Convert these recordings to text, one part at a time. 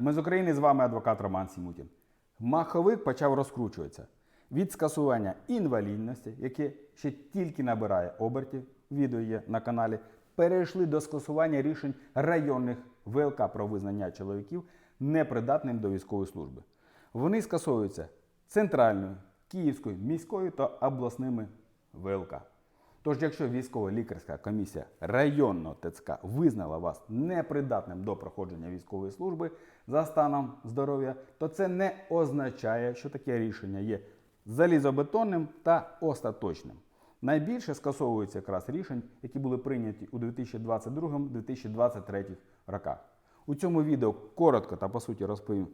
Ми з України з вами адвокат Роман Сімутін. Маховик почав розкручуватися від скасування інвалідності, яке ще тільки набирає обертів, відео є на каналі, перейшли до скасування рішень районних ВЛК про визнання чоловіків непридатним до військової служби. Вони скасовуються центральною, київською, міською та обласними ВЛК. Тож, якщо військово-лікарська комісія районного ТЦК визнала вас непридатним до проходження військової служби за станом здоров'я, то це не означає, що таке рішення є залізобетонним та остаточним. Найбільше скасовуються якраз рішень, які були прийняті у 2022-2023 роках. У цьому відео коротко та по суті розповім,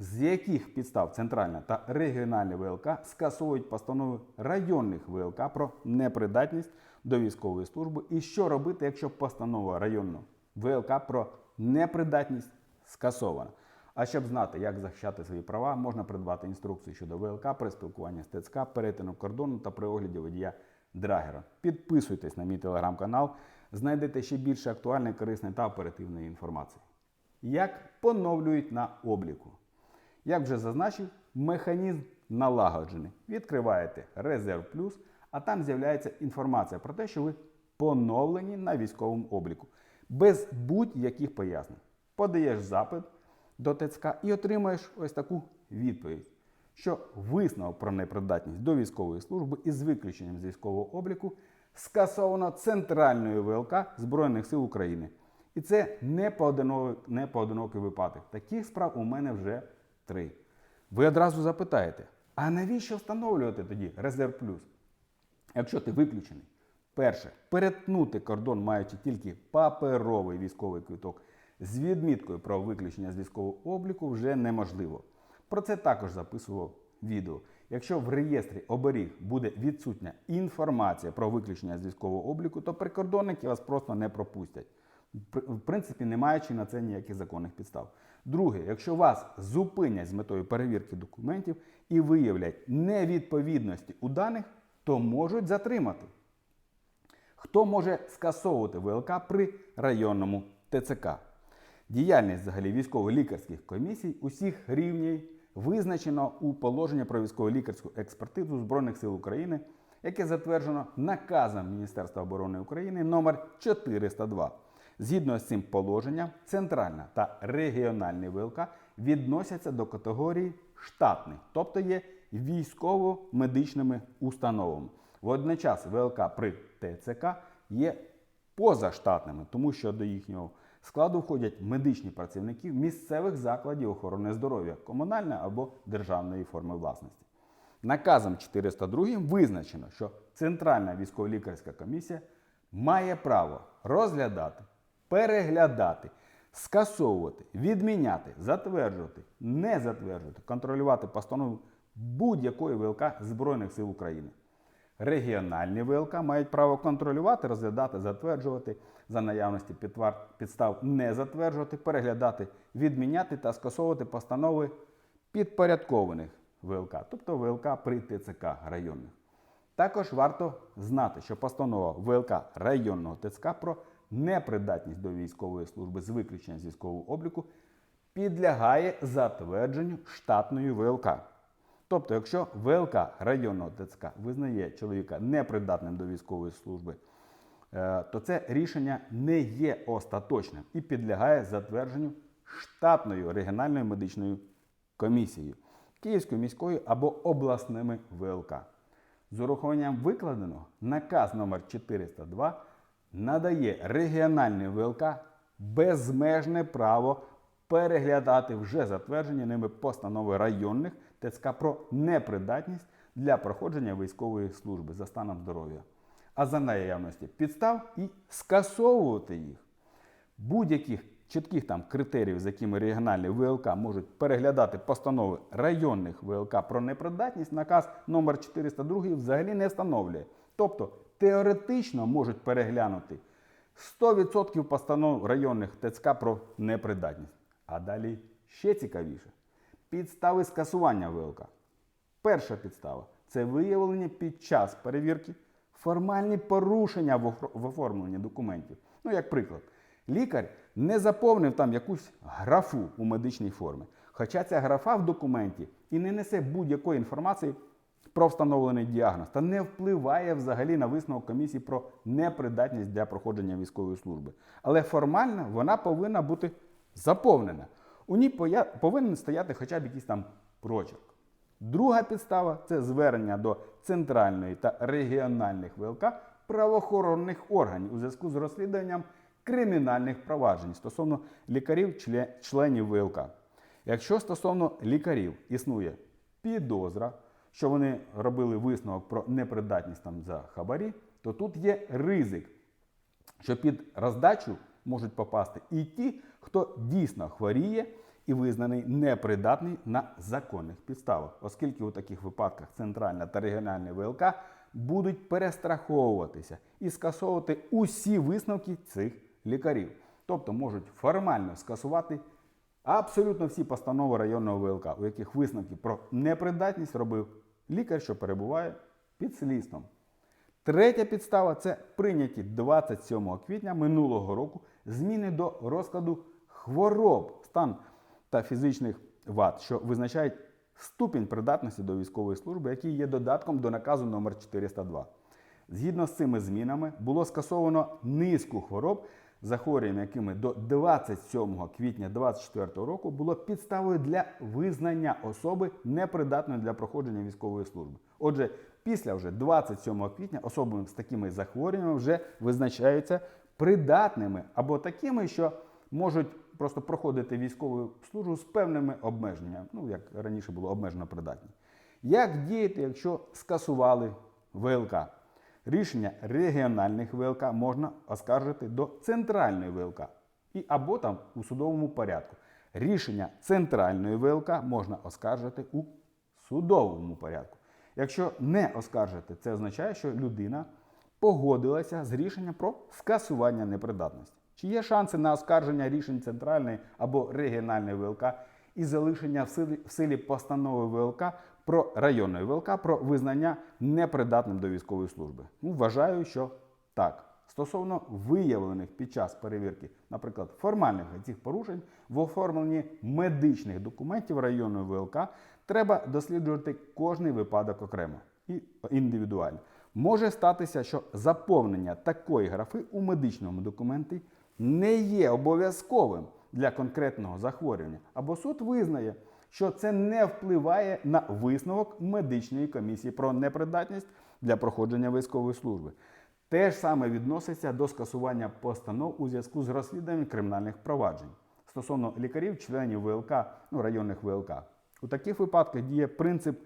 з яких підстав центральна та регіональні ВЛК скасовують постанови районних ВЛК про непридатність до військової служби і що робити, якщо постанова районного ВЛК про непридатність скасована. А щоб знати, як захищати свої права, можна придбати інструкцію щодо ВЛК при спілкуванні з ТЦК, перетину кордону та при огляді водія Драгера. Підписуйтесь на мій телеграм-канал, знайдете ще більше актуальної, корисної та оперативної інформації. Як поновлюють на обліку? Як вже зазначив, механізм налагоджений. Відкриваєте Резерв Плюс, а там з'являється інформація про те, що ви поновлені на військовому обліку. Без будь-яких пояснень. Подаєш запит до ТЦК і отримаєш ось таку відповідь, що висновок про непридатність до військової служби із виключенням з військового обліку скасовано Центральною ВЛК Збройних сил України. І це не поодинокий, випадок. Таких справ у мене вже три. Ви одразу запитаєте, а навіщо встановлювати тоді Резерв Плюс? Якщо ти виключений, перше, перетнути кордон, маючи тільки паперовий військовий квиток з відміткою про виключення з військового обліку, вже неможливо. Про це також записував відео. Якщо в реєстрі оберіг буде відсутня інформація про виключення з військового обліку, то прикордонники вас просто не пропустять. В принципі, не маючи на це ніяких законних підстав. Друге, якщо вас зупинять з метою перевірки документів і виявлять невідповідності у даних, то можуть затримати. Хто може скасовувати ВЛК при районному ТЦК? Діяльність взагалі військово-лікарських комісій усіх рівнів визначено у положенні про військово-лікарську експертизу Збройних сил України, яке затверджено наказом Міністерства оборони України номер 402. Згідно з цим положенням, центральна та регіональні ВЛК відносяться до категорії штатних, тобто є військово-медичними установами. Водночас ВЛК при ТЦК є позаштатними, тому що до їхнього складу входять медичні працівники місцевих закладів охорони здоров'я, комунальної або державної форми власності. Наказом 402 визначено, що Центральна військово-лікарська комісія має право розглядати, переглядати, скасовувати, відміняти, затверджувати, не затверджувати, контролювати постанови будь-якої ВЛК Збройних сил України. Регіональні ВЛК мають право контролювати, розглядати, затверджувати за наявності підстав не затверджувати, переглядати, відміняти та скасовувати постанови підпорядкованих ВЛК, тобто ВЛК при ТЦК районних. Також варто знати, що постанова ВЛК районного ТЦК про непридатність до військової служби з виключення з військового обліку підлягає затвердженню штатною ВЛК. Тобто, якщо ВЛК районного ТЦК визнає чоловіка непридатним до військової служби, е, то це рішення не є остаточним і підлягає затвердженню штатною регіональною медичною комісією Київською міською або обласними ВЛК. З урахуванням викладеного наказ номер 402 надає регіональній ВЛК безмежне право переглядати вже затверджені ними постанови районних ТЦК про непридатність для проходження військової служби за станом здоров'я, а за наявності підстав і скасовувати їх. Будь-яких чітких там критеріїв, з якими регіональні ВЛК можуть переглядати постанови районних ВЛК про непридатність, наказ номер 402 взагалі не встановлює. Тобто теоретично можуть переглянути 100% постанов районних ТЦК про непридатність. А далі ще цікавіше. Підстави скасування ВЛК. Перша підстава це виявлення під час перевірки формальні порушення в оформленні документів. Ну, як приклад, лікар не заповнив там якусь графу у медичній формі. Хоча ця графа в документі і не несе будь-якої інформації про встановлений діагноз та не впливає взагалі на висновок комісії про непридатність для проходження військової служби. Але формально вона повинна бути заповнена. У ній повинен стояти хоча б якийсь там прочерк. Друга підстава це звернення до центральної та регіональних ВЛК правоохоронних органів у зв'язку з розслідуванням кримінальних проваджень стосовно лікарів-членів ВЛК. Якщо стосовно лікарів існує підозра, що вони робили висновок про непридатність там за хабарі, то тут є ризик, що під роздачу можуть попасти і ті, хто дійсно хворіє і визнаний непридатний на законних підставах, оскільки у таких випадках центральна та регіональна ВЛК будуть перестраховуватися і скасовувати усі висновки цих лікарів. Тобто можуть формально скасувати абсолютно всі постанови районного ВЛК, у яких висновки про непридатність робив лікар, що перебуває під слідством. Третя підстава це прийняті 27 квітня минулого року зміни до розкладу хвороб, стан та фізичних вад, що визначають ступінь придатності до військової служби, який є додатком до наказу номер 402. Згідно з цими змінами було скасовано низку хвороб, захворювання якими до 27 квітня 2024 року було підставою для визнання особи непридатною для проходження військової служби. Отже, після вже 27 квітня особи з такими захворюваннями вже визначаються придатними або такими, що можуть просто проходити військову службу з певними обмеженнями, ну як раніше було обмежено придатні. Як діяти, якщо скасували ВЛК? Рішення регіональних ВЛК можна оскаржити до центральної ВЛК і або там у судовому порядку. Рішення центральної ВЛК можна оскаржити у судовому порядку. Якщо не оскаржити, це означає, що людина погодилася з рішенням про скасування непридатності. Чи є шанси на оскарження рішень центральної або регіональної ВЛК і залишення в силі, постанови ВЛК про районної ВЛК про визнання непридатним до військової служби? Ну, вважаю, що так. Стосовно виявлених під час перевірки, наприклад, формальних цих порушень в оформленні медичних документів районної ВЛК треба досліджувати кожний випадок окремо і індивідуально. Може статися, що заповнення такої графи у медичному документі не є обов'язковим для конкретного захворювання, або суд визнає, що це не впливає на висновок медичної комісії про непридатність для проходження військової служби. Те ж саме відноситься до скасування постанов у зв'язку з розслідуванням кримінальних проваджень стосовно лікарів, членів ВЛК, ну, районних ВЛК. У таких випадках діє принцип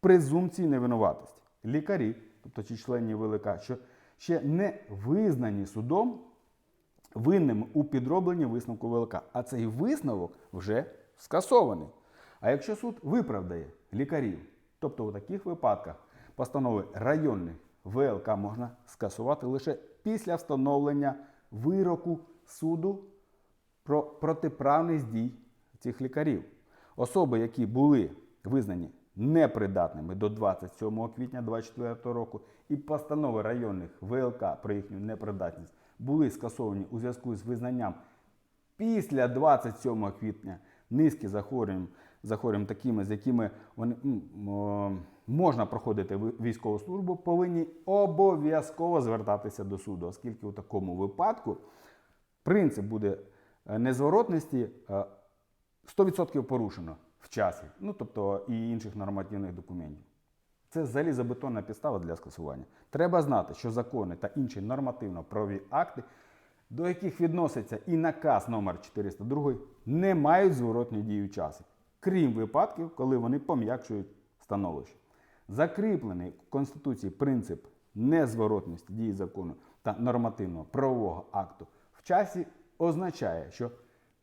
презумпції невинуватості. Лікарі, тобто ці члені ВЛК, що ще не визнані судом винним у підробленні висновку ВЛК, а цей висновок вже скасований. А якщо суд виправдає лікарів, тобто у таких випадках постанови районних ВЛК можна скасувати лише після встановлення вироку суду про протиправність дій цих лікарів. Особи, які були визнані непридатними до 27 квітня 2024 року, і постанови районних ВЛК про їхню непридатність були скасовані у зв'язку з визнанням після 27 квітня низки захворювань, захворювань такими, з якими вони, можна проходити військову службу, повинні обов'язково звертатися до суду, оскільки у такому випадку принцип буде е, незворотності е, 100% порушено в часі, ну тобто і інших нормативних документів. Це залізобетонна підстава для скасування. Треба знати, що закони та інші нормативно-правові акти, до яких відноситься і наказ номер 402, не мають зворотної дії в часі, крім випадків, коли вони пом'якшують становище. Закріплений в Конституції принцип незворотності дії закону та нормативного правового акту в часі означає, що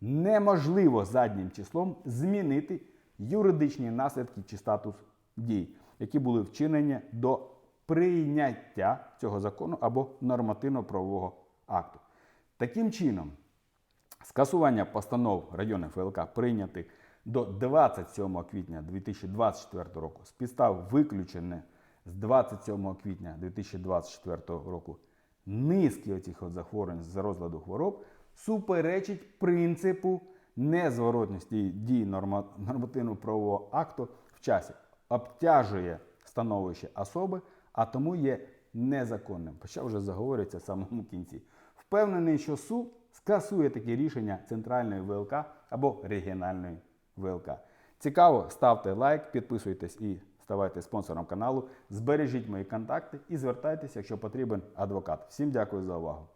неможливо заднім числом змінити юридичні наслідки чи статус дій, які були вчинені до прийняття цього закону або нормативно-правового акту. Таким чином, скасування постанов районних ФЛК прийнятих до 27 квітня 2024 року з підстав виключене з 27 квітня 2024 року низки оцих от захворювань з розладу хвороб суперечить принципу незворотності дій нормативно-правового акту в часі, обтяжує становище особи, а тому є незаконним. Почав вже заговорюється в самому кінці. Впевнений, що суд скасує такі рішення центральної ВЛК або регіональної ВЛК. Цікаво, ставте лайк, підписуйтесь і ставайте спонсором каналу. Збережіть мої контакти і звертайтеся, якщо потрібен адвокат. Всім дякую за увагу.